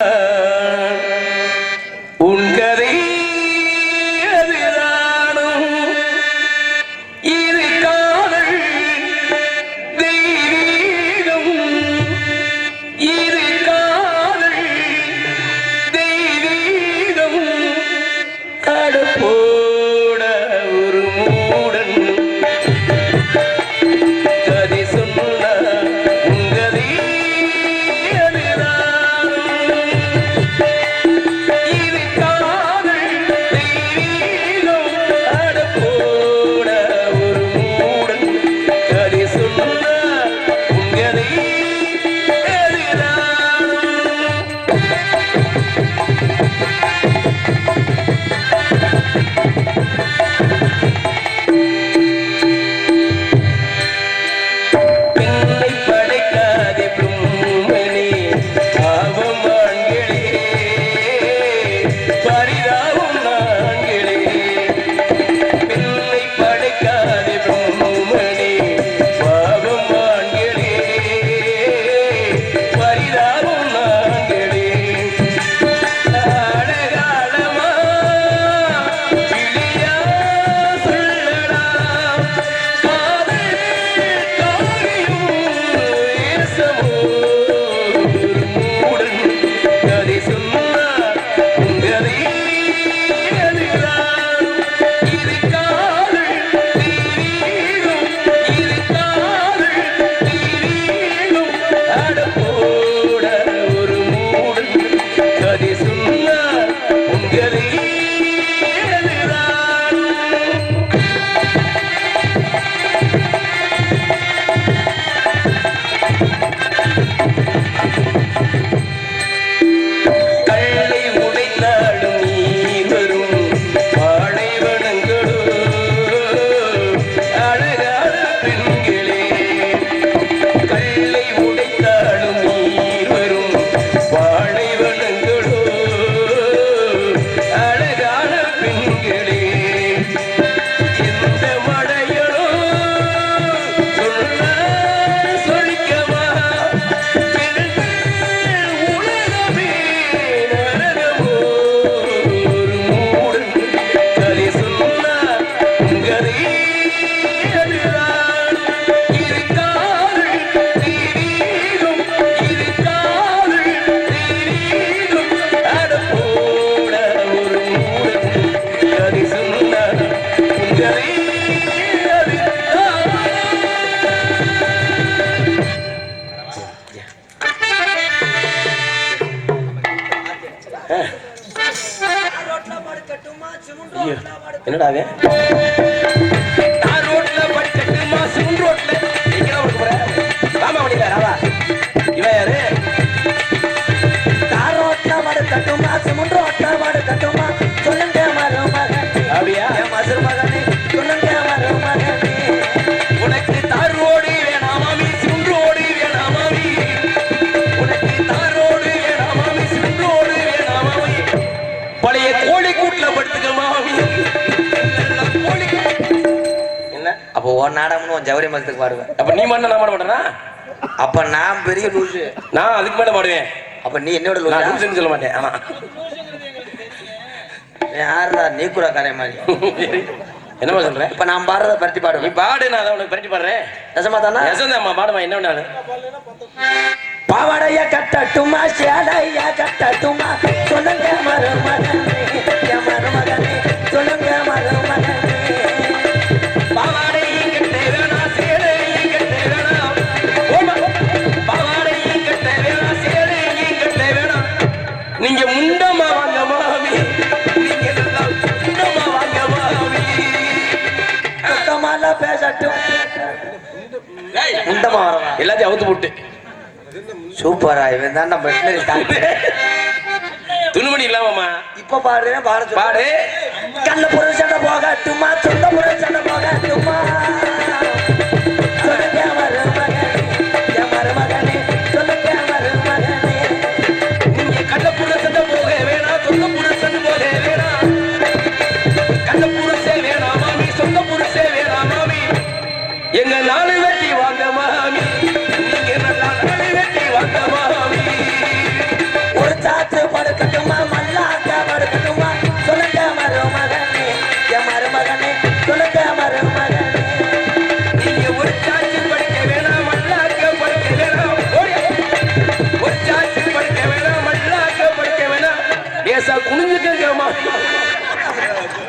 Uh... தருவாராக இவன் யாரு? தாரோட்டமாடு தட்டும் மாசு முன்றோட்டமாடு தட்டும் சௌரிய மதத்துக்கு பாடுவேன். அப்ப நீ மட்டும் நான் பாட மாட்டேனா? அப்ப நான் பெரிய லூசு. நான் அதுக்கு மேல பாடுவேன். அப்ப நீ என்னோட லூசுன்னு சொல்ல மாட்டேன். ஆமா யாரா நீ கூட காரிய மாதிரி என்னமா சொல்ற? இப்ப நான் பாடுறத பரட்டி பாடுவேன். நீ பாடு நான் உனக்கு பரட்டி பாடுறேன். நெசமா தானா? நெசந்தாமா பாடுமா என்ன வேணாலும். பாவாடைய கட்டட்டுமா சேடைய கட்டட்டுமா? சொல்லுங்க மருமகனே மருமகனே சொல்லுங்க மருமகனே. எல்லாத்தையும் அவுத்து போட்டு. சூப்பரா இவன் தான் நம்ம துணிமணி இல்லாமமா இப்ப பாடுறேன் பாடு பாடு கண்ண புற சண்டை போகட்டுமா சொந்த புற சண்டை போகட்டுமா?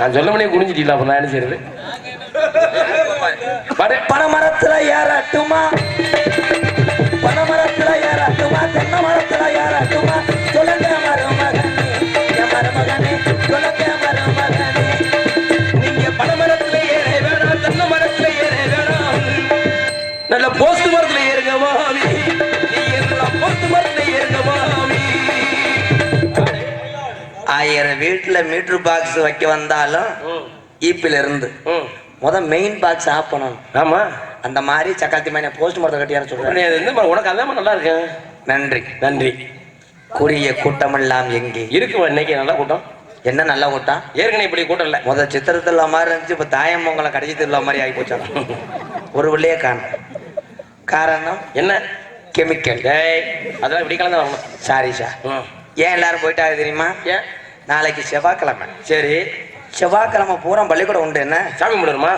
நான் சொல்ல முடியும் குனிஞ்சிட்டீங்களா? அப்ப நான் என்ன செய்யறது பாரு ஏறட்டுமா? பனமரத்துல ஏறட்டுமா? தென்னை மரத்துல ஏறட்டுமா? ஆயிரம் வீட்டுல மீட்டர் பாக்ஸ் வைக்க வந்தாலும் ஈப்பில இருந்து ம். முத மெயின் பாக்ஸ் ஆஃப் பண்ணணும் ஆமா. அந்த மாதிரி சக்காத்தி மேன போஸ்ட் மரத்தை கட்டியான்னு சொல்றேன். உனக்கு அதான் நல்லா இருக்கேன் நன்றி. நன்றி. கூறிய கூட்டமெல்லாம் எங்கே? இருக்குமா இன்னைக்கு? நல்ல கூட்டம். என்ன நல்ல கூட்டம்? ஏற்கனவே இப்படி கூட்டம் இல்ல. முத சித்திரத்துல மாதிரி இருந்துச்சு இப்ப தாயம்மங்கலம் கடைசி திருவிழா மாதிரி ஆகி போச்சாம் ஒரு உள்ளே காணும். காரணம் என்ன? கெமிக்கல் டேய் அதெல்லாம் இப்படி கலந்து வரணும். சாரி சார் ம். ஏன் எல்லாரும் போயிட்டாங்க தெரியுமா? ஏன்? நாளைக்கு செவ்வாய்க்கிழமை. சரி. செவ்வாய்க்கிழமை பூரா பள்ளிக்கூடம் உண்டு என்ன? சாமி கும்பிடுமா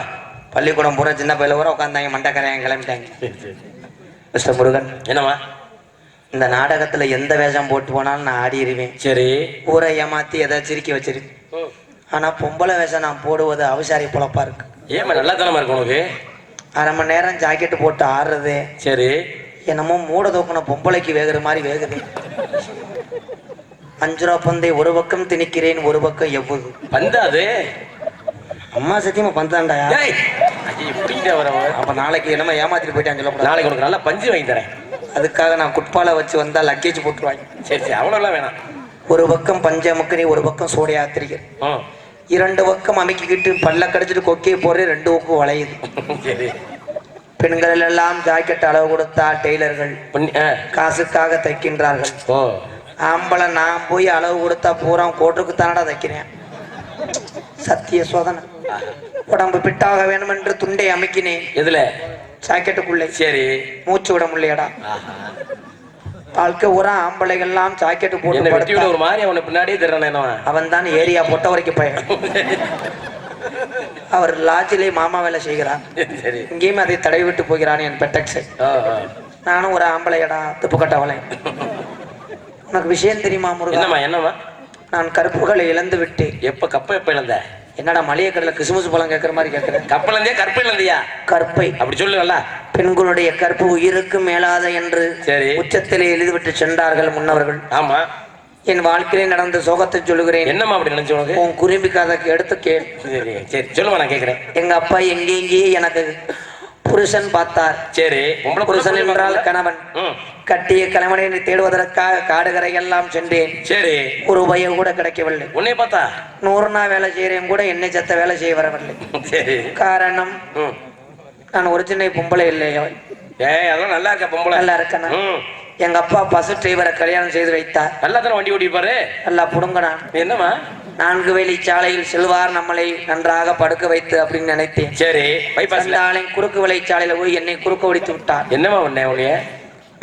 பள்ளிக்கூடம் பூரா சின்ன பையில பூரா உட்காந்தாங்க மண்டக்கரையாங்க கிளம்பிட்டாங்க. மிஸ்டர் முருகன் என்னம்மா? இந்த நாடகத்துல எந்த வேஷம் போட்டு போனாலும் நான் ஆடிடுவேன் சரி. ஊரை ஏமாத்தி எதை சிரிக்க வச்சிரு. ஆனா பொம்பளை வேஷம் நான் போடுவது அவசாரி பொழப்பா இருக்கு. ஏம்மா நல்லா தானமா இருக்கு உனக்கு? அரை மணி நேரம் ஜாக்கெட் போட்டு ஆடுறது. சரி. என்னமோ மூட தூக்குன பொம்பளைக்கு வேகுற மாதிரி வேகுது. அஞ்சு ரூபா பந்தை ஒரு பக்கம் திணிக்கிறேன் ஒரு பக்கம் எவ்வுது பந்தா அது அம்மா சத்தியமா வரவன் அப்ப நாளைக்கு என்னமோ ஏமாத்திட்டு போயிட்டான்னு சொல்லக்கூடாது நாளைக்கு உனக்கு நல்லா பஞ்சு வாங்கி தரேன். அதுக்காக நான் குட்பால வச்சு வந்தா லக்கேஜ் போட்டுருவாங்க. சரி சரி அவ்வளோலாம் வேணாம். ஒரு பக்கம் பஞ்சமுக்கனி ஒரு பக்கம் சோடியா திரிகள் ம் இரண்டு பக்கம் அமைக்கிக்கிட்டு பல்ல கடிச்சிட்டு கொக்கே போறே ரெண்டு பக்கம் வளையுது. சரி. பெண்கள் எல்லாம் ஜாக்கெட் அளவு கொடுத்தா டெய்லர்கள் காசுக்காக தைக்கின்றார்கள். ஓ. ஆம்பளை நான் போய் அளவு கொடுத்தா பூரா கோட்டுக்கு தானடா தைக்கிறேன். சத்திய சோதனை. உடம்பு பிட்டாக வேணும் என்று துண்டை அமைக்கினேன். எதுல? ஜாக்கெட்டுக்குள்ளே. சரி. மூச்சு விட முடியலடா. வாழ்க்கை பூரா ஆம்பளைகள்லாம் ஜாக்கெட்டு போட்டு படுத்தா ஒரு மாதிரி அவனை பின்னாடியே தர்றானே என்னவன் அவன். தான் ஏரியா பொட்ட வரைக்கும் பையன் அவர் லாட்ஜிலே மாமா வேலை செய்கிறார். இங்கேயும் அதை தடவி விட்டு போகிறான் என் பெட்டக்ஸை. நானும் ஒரு ஆம்பளையடா துப்பு கட்டவளை உனக்கு விஷயம் தெரியுமா முருகா? என்னம்மா என்னம்மா? நான் கருப்புகளை இழந்து விட்டேன். எப்ப கப்ப எப்ப இழந்த? என்னடா மளிகை கடையில் கிறிஸ்துமஸ் பழம் கேட்குற மாதிரி கேட்குறேன் கப்பல் இருந்தே கற்பல் இருந்தியா கற்பை. அப்படி சொல்லுவல்ல பெண்களுடைய கற்பு உயிருக்கு மேலாத என்று சரி. உச்சத்திலே எழுதிவிட்டு சென்றார்கள் முன்னவர்கள். ஆமா. என் வாழ்க்கையிலே நடந்த சோகத்தை சொல்லுகிறேன். என்னம்மா அப்படி நினைச்சு உனக்கு? உன் கதைக்கு எடுத்து கேள். சரி சரி. சொல்லுமா நான் கேக்குறேன் எங்க அப்பா எங்கெங்கே எனக்கு புருஷன் பார்த்தார். சரி புருஷன் என்றால் கணவன். கட்டிய கணவனை தேடுவதற்காக காடுகரை எல்லாம் சென்றேன். சரி. ஒரு பையன் கூட கிடைக்கவில்லை. உன்னை பார்த்தா? நூறு நாள் வேலை செய்கிறேன் கூட என்னை சத்த வேலை செய்ய வரவில்லை. சரி. காரணம் நான் ஒரிஜினல் பொம்பளை இல்லையா. ஏய் அதெல்லாம் நல்லா இருக்க பொம்பளை. நல்லா இருக்கேனா எங்க அப்பா பசு டிரைவரை கல்யாணம் செய்து வைத்தார். நல்லா தானே வண்டி ஓட்டிப்பாரு நல்லா புடுங்கினான். என்னம்மா? நான்கு வேலி சாலையில் செல்வார் நம்மளை நன்றாக படுக்க வைத்து அப்படின்னு நினைத்தேன். சரி சண்டாளன் குறுக்கு வழி சாலையில போய் என்னை குறுக்க ஒடித்து விட்டார். என்னம்மா பண்ண உடைய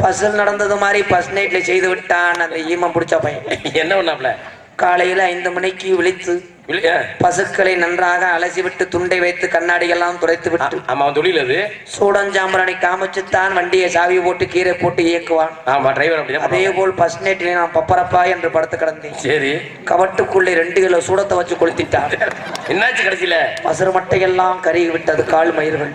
பஸ்ஸில் நடந்தது மாதிரி பஸ் நைட்ல செய்து விட்டான் அந்த ஈமம் பிடிச்ச பையன். என்ன பண்ணாப்ல? காலையில ஐந்து மணிக்கு விழித்து. பசுக்களை நன்றாக அலசி விட்டு துண்டை வைத்து கண்ணாடியெல்லாம் துடைத்து ஆ, விட்டு ஆமா தொழில் அது. சூடஞ்சாம்பராணி காமிச்சுத்தான் வண்டியை சாவி போட்டு கீரை போட்டு இயக்குவான். ஆமா டிரைவர் அதே. போல் பஸ் நைட்டில் நான் பப்பரப்பா என்று படுத்து கிடந்தேன். சரி. கவட்டுக்குள்ளே ரெண்டு கிலோ சூடத்தை வச்சு கொளுத்திட்டான் என்னாச்சு கடைசியில? பசுறு மட்டையெல்லாம் கருகி விட்டது கால் மயிர்கள்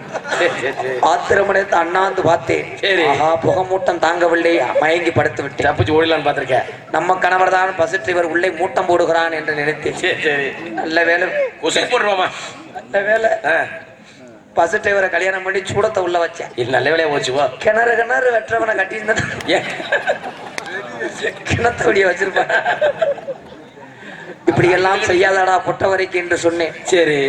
ஆத்திரமடைத்து அண்ணாந்து பார்த்தேன். சரி. ஆஹா புகமூட்டம் தாங்கவில்லை மயங்கி படுத்து விட்டேன் தப்பிச்சு ஓடிலான்னு பாத்திருக்கேன் நம்ம கணவர் தான் பசு டிரைவர் உள்ளே மூட்டம் போடுகிறான் என்று நினைத்தேன். சரி. நல்ல வேலை. கொசு போட்டுருவாமா? நல்ல வேலை. பசு டிரைவரை கல்யாணம் பண்ணி சூடத்தை உள்ள வச்சேன். இது நல்ல வேலையா போச்சு போ கிணறு கிணறு வெற்றவனை கட்டியிருந்தேன். கிணத்து வழிய வச்சிருப்பேன். இப்படி எல்லாம் செய்யாதடா பொட்டவரைக்கு என்று சொன்னேன். சரி.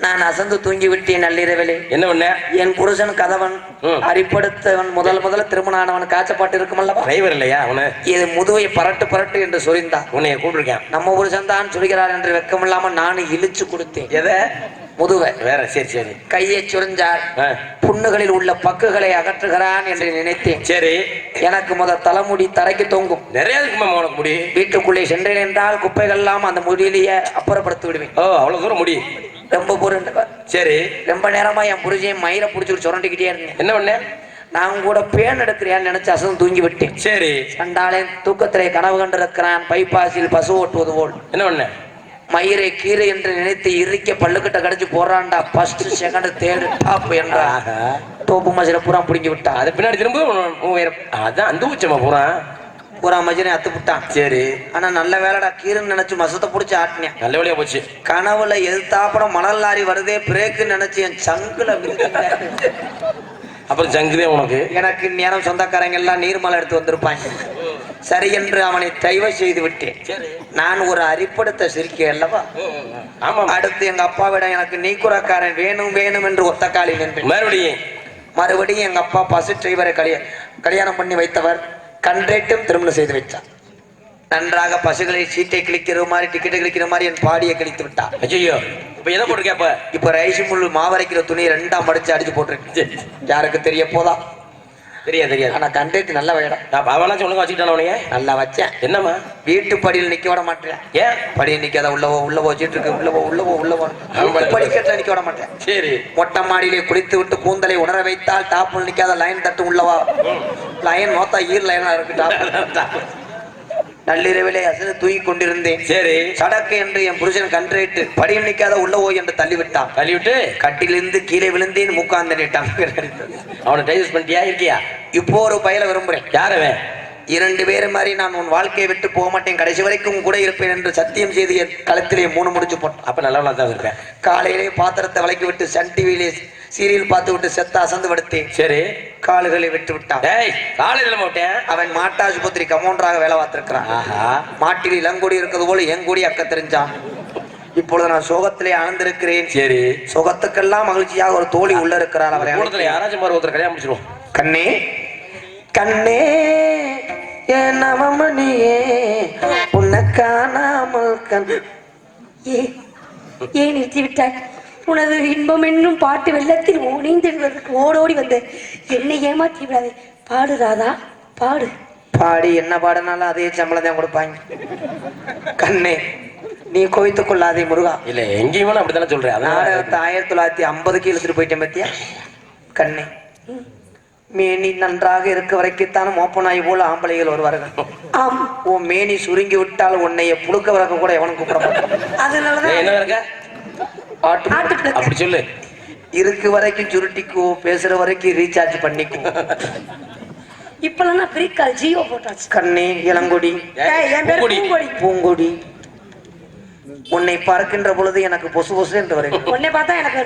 நான் அசந்து தூங்கி விட்டேன் நள்ளிரவிலே. என்ன பண்ண? என் புருஷன் கதவன். அரிப்படுத்தவன் முதல் முதல்ல திருமணம் ஆனவன் காய்ச்சப்பாட்டு இருக்குமல்லவா? டிரைவர் இல்லையா அவனு இது முதுவை பரட்டு பரட்டு என்று சொரிந்தான். உன்னைய கூப்பிட்டுருக்கேன். நம்ம புருஷன் தான் சொல்கிறார் என்று வெக்கமில்லாம நானும் இழுச்சு கொடுத்தேன். எதை? முதுவை. வேற சரி சரி. கையை சுரிஞ்சார் ஆ, புண்ணுகளில் உள்ள பக்குகளை அகற்றுகிறான் என்று நினைத்தேன். சரி. எனக்கு முத தலைமுடி தரைக்கு தொங்கும். நிறைய இருக்குமா உனக்கு முடி? வீட்டுக்குள்ளே சென்றேன் என்றால் குப்பைகள் எல்லாம் அந்த முடியிலேயே அப்புறப்படுத்தி விடுவேன் ஓ அவ்வளவு தூரம் முடி. ரொம்ப பொருள் சரி. ரொம்ப நேரமா என் புருஷன் மயிரை பிடிச்சிட்டு சுரண்டிக்கிட்டே இருந்தேன். என்ன பண்ண? நான் கூட பேன் எடுக்கிறியான்னு நினைச்சு அசந்து தூங்கி விட்டேன். சரி. சண்டாளன் தூக்கத்திலே கனவு கண்டிருக்கிறான். பைப்பாசில் பசு ஓட்டுவது போல். என்ன பண்ண? மயிரை கீரை என்று நினைத்து இறுக்கிய பல்லுக்கிட்ட கடிச்சு போறான்டா. ஃபர்ஸ்ட் செகண்ட் தேர்டு டாப் என்றா. டோப்பு மசில பூரா பிடிங்கி விட்டான் அது பின்னாடி திரும்ப. அதான் அந்த உச்சமா போறான் பூரா மஜினை அத்து விட்டான் சரி. ஆனா நல்ல வேலைடா கீரைன்னு நினைச்சு மசத்தை பிடிச்சி ஆட்டினேன். நல்ல வழியா போச்சு. கனவுல எதிர்த்தாப்படம் மணல் லாரி வருதே பிரேக்குன்னு நினைச்சு என் சங்குல. அப்புறம் ஜங்குதே உனக்கு? எனக்கு நேரம் சொந்தக்காரங்க எல்லாம் நீர்மலை எடுத்து வந்திருப்பாங்க. சரி என்று அவனை தயவு செய்து விட்டேன். நான் ஒரு அரிப்படுத்த சிரிக்கை அல்லவா? ஆமா அடுத்து எங்க அப்பாவிடம் எனக்கு நீக்குறக்காரன் வேணும் வேணும் என்று ஒத்த காலில் நின்றேன். மறுபடியும்? மறுபடியும் எங்க அப்பா பசு டிரைவரை கல்ய கல்யாணம் பண்ணி வைத்தவர். கண்ட்ரேட்டும் திருமணம் செய்து வைத்தார். நன்றாக பசுகளை சீட்டை கிழிக்கிற மாதிரி டிக்கெட்டை கிழிக்கிற மாதிரி என் பாடியை கிழித்து விட்டார். ஐயோ இப்ப எதை போட்டு கேப்ப இப்ப ரைஸ் முள் மாவரைக்கிற துணியை ரெண்டா மடிச்சு அடிச்சு போட்டிருக்கு. யாருக்கு தெரிய போதா? தெரியாது தெரியாது. ஆனா கண்ட்ரேட் நல்ல வேடம் நான் அவனாச்சும் ஒழுங்கா வச்சுக்கிட்டான உனைய நல்லா வச்சேன். என்னம்மா? வீட்டு படியில் நிக்க விட மாட்டேன். ஏன்? படியில் நிக்காத உள்ளவோ உள்ளவோ வச்சுட்டு இருக்கு. உள்ளவோ உள்ளவோ உள்ளவோ படிக்கட்டுல நிக்க விட மாட்டேன். சரி. மொட்டை மாடியிலே குளித்து விட்டு கூந்தலை உணர வைத்தால் டாப்பில் நிக்காத லைன் தட்டு உள்ளவா லைன் மொத்தம் ஈர் லைனா இருக்கு டாப் நள்ளிரவிலே அசந்து தூங்கி கொண்டிருந்தேன். சரி. சடக்கு என்று என் புருஷன் கன்றையிட்டு படியில் நிக்காத உள்ளவோ என்று தள்ளிவிட்டான். தள்ளி விட்டு கட்டிலிருந்து கீழே விழுந்தேன். மூக்காந்த நீட்டான் அவனை டைவர்ஸ் பண்ணிட்டியா? இருக்கியா? இப்போ ஒரு பயில விரும்புறேன். யாரவன் இரண்டு பேரு மாதிரி நான் உன் வாழ்க்கையை விட்டு போக மாட்டேன். கடைசி வரைக்கும் கூட இருப்பேன் என்று சத்தியம் செய்து என் கழுத்திலே மூணு முடிச்சு போட்டான். அப்ப நல்லவனா தான் இருப்பேன். காலையிலே பாத்திரத்தை விளக்கி விட்டு சன் டிவியிலே சீரியல் பார்த்து விட்டு செத்த அசந்து படுத்தேன். சரி. கால்களை விட்டு விட்டான். டேய் காலையில மாட்டேன் அவன் மாட்டாசுபத்திரி கமௌண்டராக வேலை பார்த்திருக்கிறான். ஆஹா. மாட்டில் இளங்கொடி இருக்கிறது போல என் கூடி அக்க தெரிஞ்சான். இப்பொழுது நான் சோகத்திலே ஆழ்ந்திருக்கிறேன் சரி. சுகத்துக்கெல்லாம் மகிழ்ச்சியாக ஒரு தோழி உள்ள இருக்கிறாள் அவரை. யாராச்சும் ஒருத்தர் கல்யாணம் முடிச்சிருவோம். கண்ணே கண்ணே என் நவமணியே உன்னை காணாமல் கண் ஏ ஏன் நிறுத்தி விட்டாய். உனது இன்பம் என்னும் பாட்டு வெள்ளத்தில் ஓடிந்திடுவதற்கு ஓடோடி வந்து என்னை ஏமாற்றி விடாதே. பாடு ராதா பாடு. பாடி என்ன பாடினாலும் அதே சம்பளம் தான் கொடுப்பாங்க. கண்ணே நீ கோய்த்து கொள்ளாதே முருகா. இல்ல எங்கேயும் அப்படித்தானே சொல்றேன். நாடகத்தை ஆயிரத்தி தொள்ளாயிரத்தி ஐம்பதுக்கு இழுத்துட்டு போயிட்டேன் பத்தியா? கண்ணே மேனி நன்றாக இருக்க வரைக்குத்தான் மோப்ப நாய் போல ஆம்பளைகள் வருவார்கள். ஆம். உன் மேனி சுருங்கி விட்டால் உன்னைய புழுக்க வரக்க கூட எவனும் கூப்பிட மாட்டான். அதனாலதான் என்ன இருக்க? அப்படி சொல்லு. இருக்கு வரைக்கும் சுருட்டிக்கோ பேசுற வரைக்கும் ரீசார்ஜ் பண்ணிக்கோ. இப்பெல்லாம் நான் பிரிக்கால் ஜியோ போட்டாச்சு. கண்ணே இளங்கொடி. பூங்கொடி. உன்னை பார்க்கின்ற பொழுது எனக்கு பொசு பொசு என்று வருகிறது உன்னை பார்த்தா எனக்கு